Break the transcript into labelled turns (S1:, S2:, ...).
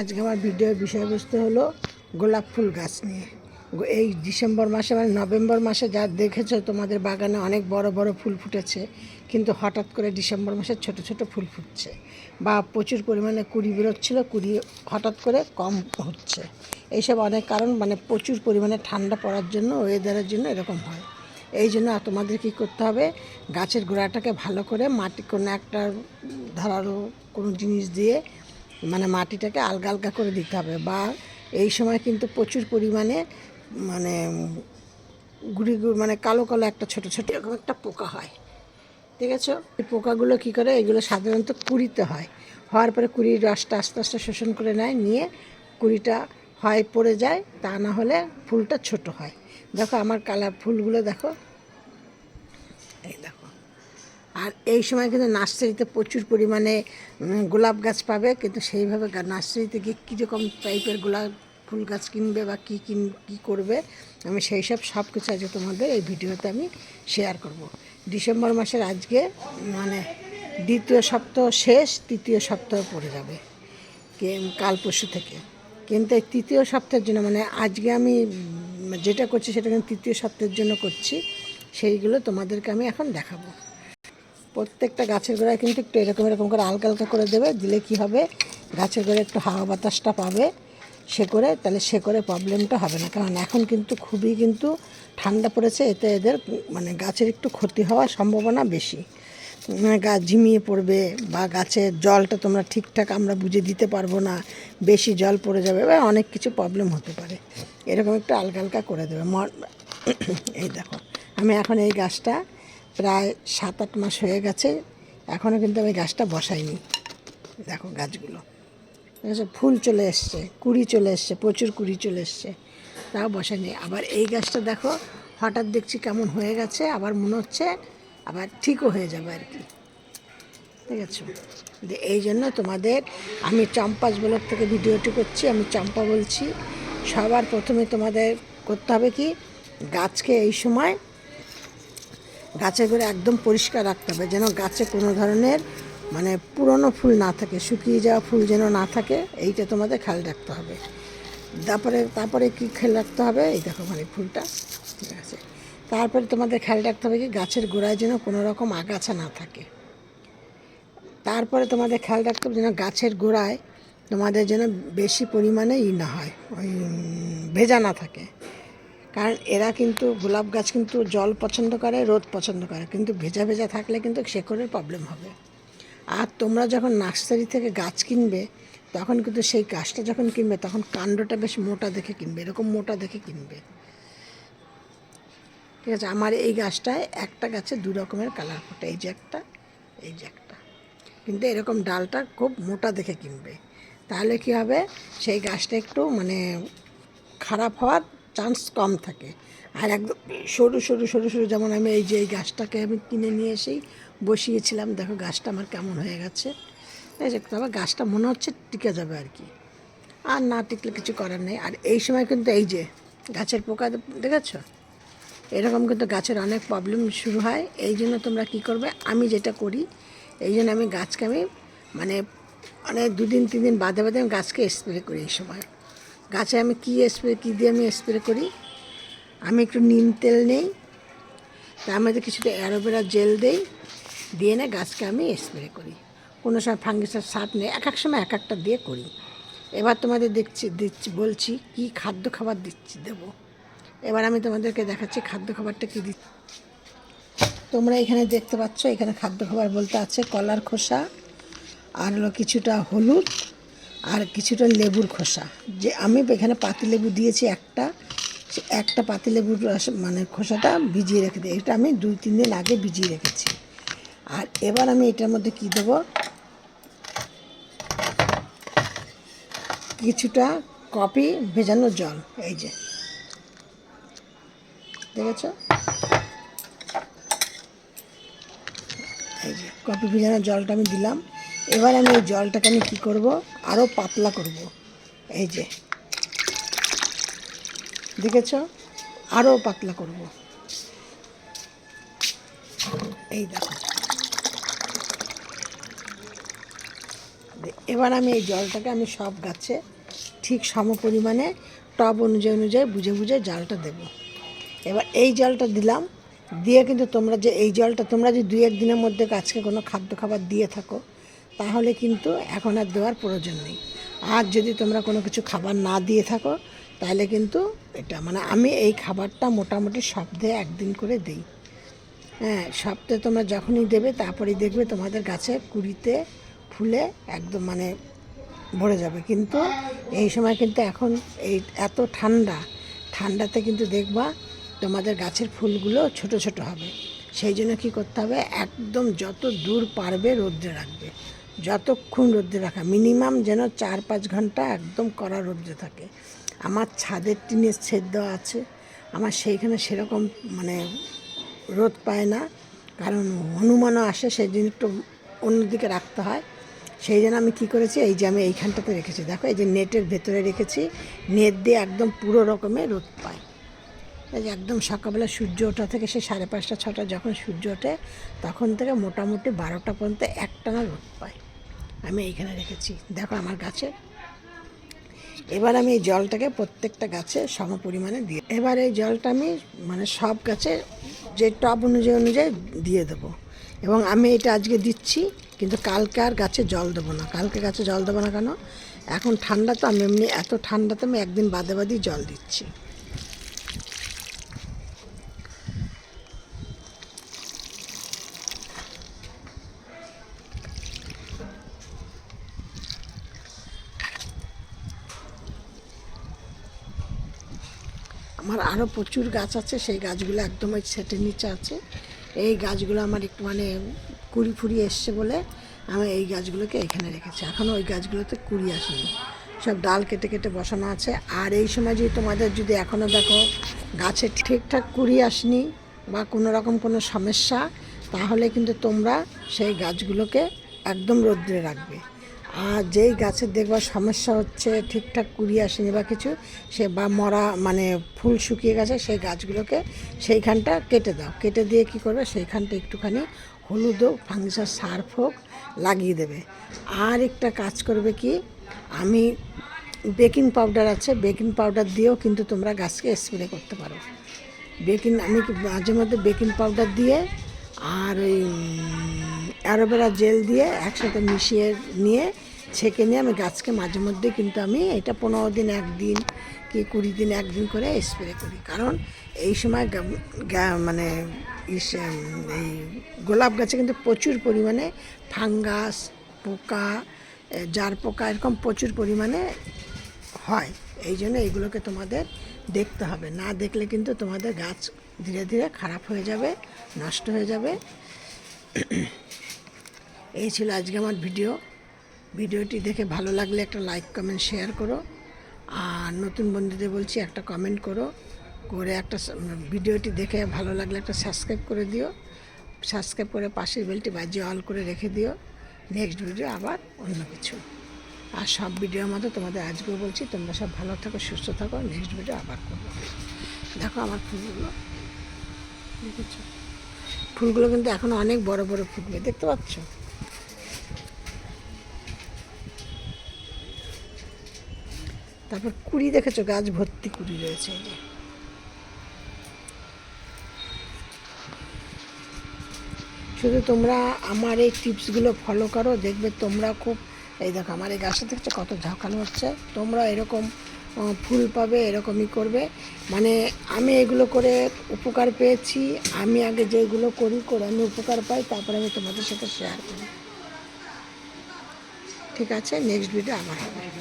S1: আজকে আমার ভিডিওর বিষয়বস্তু হলো গোলাপ ফুল গাছ নিয়ে। এই ডিসেম্বর মাসে মানে নভেম্বর মাসে যা দেখেছ, তোমাদের বাগানে অনেক বড় বড় ফুল ফুটেছে, কিন্তু হঠাৎ করে ডিসেম্বর মাসে ছোট ছোট ফুল ফুটছে বা প্রচুর পরিমাণে কুড়ি বেরোচ্ছিল কুড়ি হঠাৎ করে কম হচ্ছে। এইসব অনেক কারণ মানে প্রচুর পরিমাণে ঠান্ডা পড়ার জন্য ওয়েদারের জন্য এরকম হয়। এই জন্য তোমাদের কী করতে হবে, গাছের গোড়াটাকে ভালো করে মাটি কোনো একটা ধারালো কোনো জিনিস দিয়ে মানে মাটিটাকে আলগা আলগা করে দিতে হবে বা এই সময় কিন্তু প্রচুর পরিমাণে মানে গুড়ি গুড়ি মানে কালো কালো একটা ছোট ছোট এরকম একটা পোকা হয়। ঠিক আছে? এই পোকাগুলো কী করে? এগুলো সাধারণত কুড়িতে হয়। হওয়ার পরে কুড়ির রসটা আস্তে আস্তে শোষণ করে নেয়, নিয়ে কুড়িটা হয় পড়ে যায়, তা না হলে ফুলটা ছোট হয়। দেখো আমার কালার ফুলগুলো দেখো। আর এই সময় কিন্তু নার্সারিতে প্রচুর পরিমাণে গোলাপ গাছ পাবে, কিন্তু সেইভাবে নার্সারিতে গিয়ে কীরকম টাইপের গোলাপ ফুল গাছ কিনবে বা কী কিন, কী করবে, আমি সেই সব সব কিছু আজকে তোমাদের এই ভিডিওতে আমি শেয়ার করব। ডিসেম্বর মাসের আজকে মানে দ্বিতীয় সপ্তাহ শেষ, তৃতীয় সপ্তাহ পড়ে যাবে কাল পরশু থেকে। কিন্তু এই তৃতীয় সপ্তাহের জন্য মানে আজকে আমি যেটা করছি সেটা কিন্তু তৃতীয় সপ্তাহের জন্য করছি, সেইগুলো তোমাদেরকে আমি এখন দেখাবো। প্রত্যেকটা গাছের গোড়ায় কিন্তু একটু এরকম এরকম করে হালকা হালকা করে দেবে, দিলে কি হবে? গাছের গোড়ায় একটু হাওয়া বাতাসটা পাবে, সে করে, তাহলে সে করে প্রবলেমটা হবে না। কারণ এখন কিন্তু খুবই কিন্তু ঠান্ডা পড়েছে, এতে এদের মানে গাছের একটু ক্ষতি হওয়ার সম্ভাবনা বেশি। মানে গাছ ঝিমিয়ে পড়বে বা গাছের জলটা তোমরা ঠিকঠাক আমরা বুঝে দিতে পারব না, বেশি জল পড়ে যাবে বা অনেক কিছু প্রবলেম হতে পারে। এরকম একটু হালকা হালকা করে দেবে। ম- এই দেখো, আমি এখন এই গাছটা প্রায় সাত আট মাস হয়ে গেছে। এখনও কিন্তু আমি গাছটা বসাইনি। দেখো গাছগুলো। আছে, ফুল চলে এসছে, কুড়ি চলে এসছে, প্রচুর কুড়ি চলে এসছে। তাও বসাইনি। আবার এই গাছটা দেখো, হঠাৎ দেখছি কেমন হয়ে গেছে, আবার মনে হচ্ছে আবার ঠিকও হয়ে যাবে আর কি। ঠিক আছে? এই জন্য তোমাদের, আমি চম্পাস ব্লক থেকে ভিডিওটি করছি, আমি চম্পা বলছি। সবার প্রথমে তোমাদের করতে হবে কি, গাছকে এই সময় গাছের গোড়া একদম পরিষ্কার রাখতে হবে, যেন গাছে কোনো ধরনের মানে পুরনো ফুল না থাকে, শুকিয়ে যাওয়া ফুল যেন না থাকে, এইটা তোমাদের খেয়াল রাখতে হবে। তারপরে তারপরে কি খেয়াল রাখতে হবে? এই দেখো মানে ফুলটা, ঠিক আছে। তারপরে তোমাদের খেয়াল রাখতে হবে কি গাছের গোড়ায় যেন কোনো রকম আগাছা না থাকে। তারপরে তোমাদের খেয়াল রাখতে হবে যেন গাছের গোড়ায় তোমাদের যেন বেশি পরিমাণে ই না হয়, ওই ভেজা না থাকে। কারণ এরা কিন্তু গোলাপ গাছ কিন্তু জল পছন্দ করে, রোদ পছন্দ করে। কিন্তু ভেজা ভেজা থাকলে কিন্তু শেকড়ের প্রবলেম হবে। আর তোমরা যখন নার্সারি থেকে গাছ কিনবে, তখন কিন্তু সেই গাছটা যখন কিনবে, তখন কাণ্ডটা বেশ মোটা দেখে কিনবে, এরকম মোটা দেখে কিনবে। ঠিক আছে, আমার এই গাছটায় একটা গাছে দু রকমের কালার ফোটে, এই যে একটা, এই যে একটা। কিন্তু এরকম ডালটা খুব মোটা দেখে কিনবে। তাহলে কি হবে? সেই গাছটা একটু মানে খারাপ হওয়ার চান্স কম থাকে। আর একদম সরু সরু সরু সরু যেমন আমি এই যে, এই গাছটাকে আমি কিনে নিয়ে এসেই বসিয়েছিলাম, দেখো গাছটা আমার কেমন হয়ে গেছে। ঠিক আছে তবে গাছটা মনে হচ্ছে টিকে যাবে আর কি। আর না টিকলে কিছু করার নেই। আর এই সময় কিন্তু এই যে, গাছের পোকা দেখেছ? এরকম কিন্তু গাছের অনেক প্রবলেম শুরু হয়। এই জন্য তোমরা কী করবে? আমি যেটা করি, এই জন্য আমি গাছকে আমি মানে মানে দুদিন তিন দিন বাদে বাদে আমি গাছকে স্প্রে করি এই সময়। গাছে আমি কী স্প্রে কী দিয়ে আমি স্প্রে করি? আমি একটু নিম তেল নেই, তার মধ্যে কিছুটা অ্যালোভেরা জেল দেই, দিয়ে না গাছকে আমি স্প্রে করি। কোনো সময় ফাঙ্গিসার সাপ নেই, এক এক সময় এক একটা দিয়ে করি। এবার তোমাদের দেখছি, দিচ্ছি, বলছি কী খাদ্য খাবার দিচ্ছি, দেবো। এবার আমি তোমাদেরকে দেখাচ্ছি খাদ্য খাবারটা কী দিচ্ছি। তোমরা এখানে দেখতে পাচ্ছ, এখানে খাদ্য খাবার বলতে আছে কলার খোসা, আর হলো কিছুটা হলুদ আর কিছুটা লেবুর খোসা। যে আমি এখানে পাতিলেবু দিয়েছি একটা একটা পাতিলেবুর মানে খোসাটা ভিজিয়ে রেখে দিই। এটা আমি দুই, তিন দিন আগে ভিজিয়ে রেখেছি। আর এবার আমি এটার মধ্যে কী দেবো? কিছুটা কপি ভেজানো জল, এই যে। দেখেছ? এই যে কপি ভেজানো জলটা আমি দিলাম। এবার আমি এই জলটাকে আমি কী করব? আরও পাতলা করব। এই যে। দেখেছ? আরও পাতলা করব। এই দেখো। এবার আমি এই জলটাকে আমি সব গাছে ঠিক সম পরিমাণে টব অনুযায়ী অনুযায়ী বুঝে বুঝে জলটা দেব। এবার এই জলটা দিলাম। দিয়ে কিন্তু তোমরা যে এই জলটা তোমরা যদি দুই এক দিনের মধ্যে গাছকে কোনো খাদ্য খাবার দিয়ে থাকো তাহলে কিন্তু এখন আর দেওয়ার প্রয়োজন নেই। আর যদি তোমরা কোনো কিছু খাবার না দিয়ে থাকো, তাহলে কিন্তু এটা মানে আমি এই খাবারটা মোটামুটি সপ্তাহে একদিন করে দিই। হ্যাঁ সপ্তাহে তোমরা যখনই দেবে, তারপরেই দেখবে তোমাদের গাছে কুড়িতে ফুলে একদম মানে ভরে যাবে। কিন্তু এই সময় কিন্তু এখন এই এত ঠান্ডা, ঠান্ডাতে কিন্তু দেখবা তোমাদের গাছের ফুলগুলো ছোট ছোট হবে। সেই জন্য কী করতে হবে, একদম যত দূর পারবে রোদ্রে রাখবে। যতক্ষণ রোদ্রে রাখা, মিনিমাম যেন চার পাঁচ ঘণ্টা একদম কড়া রোদ্রে থাকে। আমার ছাদের টিনের ছেদ দেওয়া আছে। আমার সেইখানে সেরকম মানে রোদ পায় না। কারণ হনুমানও আসে সেই জন্য একটু অন্যদিকে রাখতে হয়। সেই জন্য আমি কী করেছি, এই যে আমি এইখানটাতে রেখেছি। দেখো, এই যে নেটের ভেতরে রেখেছি, নেট দিয়ে একদম পুরো রকমের রোদ পায়। এই যে একদম সকালবেলা সূর্য ওঠা থেকে সে সাড়ে পাঁচটা, ছটা, যখন সূর্য ওঠে, তখন থেকে মোটামুটি বারোটা পর্যন্ত একটানা রোদ পায়। আমি এইখানে রেখেছি। দেখো আমার গাছে। এবার আমি এই জলটাকে প্রত্যেকটা গাছে সম পরিমাণে দিয়ে এবার এই জলটা আমি মানে সব গাছে যে টপ অনুযায়ী অনুযায়ী দিয়ে দেবো। এবং আমি এটা আজকে দিচ্ছি, কিন্তু কালকে আর গাছে জল দেবো না। কালকে গাছে জল দেবো না কেন? এখন ঠান্ডা তো আমি এমনি এত ঠান্ডাতে আমি একদিন বাদে বাদেই জল দিচ্ছি। আমার আরও প্রচুর গাছ আছে, সেই গাছগুলো একদম ওই সেটের নিচে আছে। এই গাছগুলো আমার একটু মানে কুড়ি ফুড়ি এসছে বলে আমি এই গাছগুলোকে এখানে রেখেছি। এখনও ওই গাছগুলোতে কুড়ি আসেনি। সব ডাল কেটে কেটে বসানো আছে। আর এই সময় যদি তোমাদের যদি এখনও দেখো গাছে ঠিকঠাক কুড়ি আসনি বা কোনো রকম কোনো সমস্যা, তাহলে কিন্তু তোমরা সেই গাছগুলোকে একদম রৌদ্রে রাখবে। আর যেই গাছের দেখবার সমস্যা হচ্ছে, ঠিকঠাক কুড়ি আসেনি বা কিছু, সে বা মরা মানে ফুল শুকিয়ে গেছে, সেই গাছগুলোকে সেইখানটা কেটে দাও। কেটে দিয়ে কি করবে? সেইখানটা একটুখানি হলুদ হোক ফাঙ্গিসার সার্ফ হোক, লাগিয়ে দেবে। আর একটা কাজ করবে কি, আমি বেকিং পাউডার আছে, বেকিং পাউডার দিয়েও কিন্তু তোমরা গাছকে স্প্রে করতে পারো। বেকিং, আমি মাঝে মধ্যে বেকিং পাউডার দিয়ে আর ওই অ্যালোভেরা জেল দিয়ে একসাথে মিশিয়ে নিয়ে, ছেঁকে নিয়ে আমি গাছকে মাঝে মধ্যে কিন্তু আমি এটা পনেরো দিন একদিন কি কুড়ি দিন একদিন করে স্প্রে করি। কারণ এই সময় মানে এই গোলাপ গাছে কিন্তু প্রচুর পরিমাণে ফাঙ্গাস, পোকা জার পোকা এরকম প্রচুর পরিমাণে হয়। এই জন্য এইগুলোকে তোমাদের দেখতে হবে। না দেখলে কিন্তু তোমাদের গাছ ধীরে ধীরে খারাপ হয়ে যাবে, নষ্ট হয়ে যাবে। এই ছিল আজকে আমার ভিডিও। ভিডিওটি দেখে ভালো লাগলে একটা লাইক, কমেন্ট, শেয়ার করো। আর নতুন বন্ধুদের বলছি একটা কমেন্ট করো। করে একটা ভিডিওটি দেখে ভালো লাগলে একটা সাবস্ক্রাইব করে দিও। সাবস্ক্রাইব করে পাশের বেলটি বাজিয়ে অল করে রেখে দিও। নেক্সট ভিডিও আবার অন্য কিছু। আর সব ভিডিওর মতো তোমাদের আজকেও বলছি, তোমরা সব ভালো থাকো, সুস্থ থাকো। নেক্সট ভিডিও আবার করব। দেখো আমার ফুলগুলো। দেখেছ ফুলগুলো কিন্তু এখন অনেক বড় বড় ফুটবে, দেখতে পাচ্ছ? তারপর কুড়ি দেখেছ, গাছ ভর্তি কুড়ি রয়েছে এই যে। শুধু তোমরা আমার এই টিপসগুলো ফলো করো, দেখবে তোমরা খুব, এই দেখো আমার এই গাছটা দেখছ, কত ঝাঁকানো হচ্ছে। তোমরা এরকম ফুল পাবে, এরকমই করবে। মানে আমি এগুলো করে উপকার পেয়েছি, আমি আগে যেগুলো করি, করে আমি উপকার পাই, তারপরে আমি তোমাদের সাথে শেয়ার করি। ঠিক আছে নেক্সট ভিডিও আমার হবে।